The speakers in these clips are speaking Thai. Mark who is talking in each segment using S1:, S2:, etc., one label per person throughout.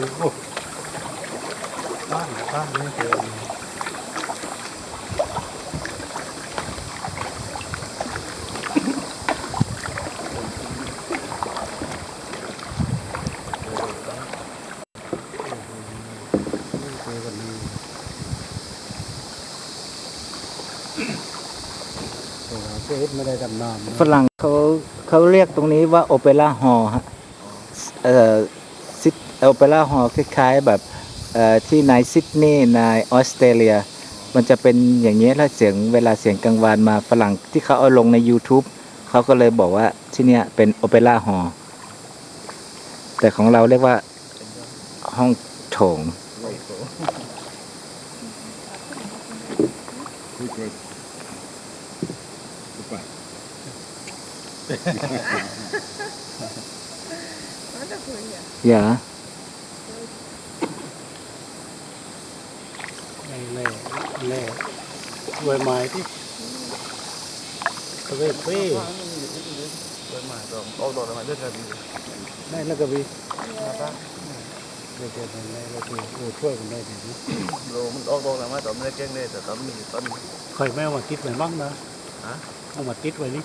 S1: อยู่โอ้บ้านบ้านนี่เจอ
S2: ฝรั่งเขาเขาเรียกตรงนี้ว่าโอเปร่าฮอลฮะเอ่อ โอเปร่าฮอลคล้ายๆแบบเอ่อที่ในซิดนีย์ในออสเตรเลีย มันจะเป็นอย่างนี้ยแล้วเสียงเวลาเสียงกลางวานมาฝรั่งที่เขาเอาลงใน YouTube เขาก็เลยบอกว่าที่เนี่ยเป็นโอเปร่าฮอลแต่ของเราเรียกว่าห้องโถงอ
S1: ม่แม่ด้วยไม้ที่เว้เว้ยด้วยไม้ดอกเอา
S3: ดอไม้ด้วยกัน
S1: ได้แล้วก็บีนะครับเด็กๆในเราคือโอ้ช่วยกันได้ดีนะ
S3: เรามันออกดอกไม้ดอกไม้
S1: เก่งเลยแต่ตอนนี้ตอนเคยแม่มาติดไว้บ้างนะ
S3: ฮะ
S1: เอามาติดไว้นี่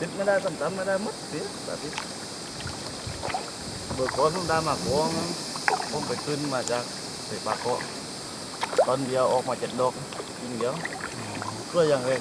S1: ติดไม่ได้
S3: ตั้งๆไม่ได้มัดติดแบบนี้เบอร์ก้อนผมได้มาก้องผมไปขึ้นมาจากไปปากเกา ตอนเดียวออกมาเจ็ดดอกยิงเดียวก็ยังเลย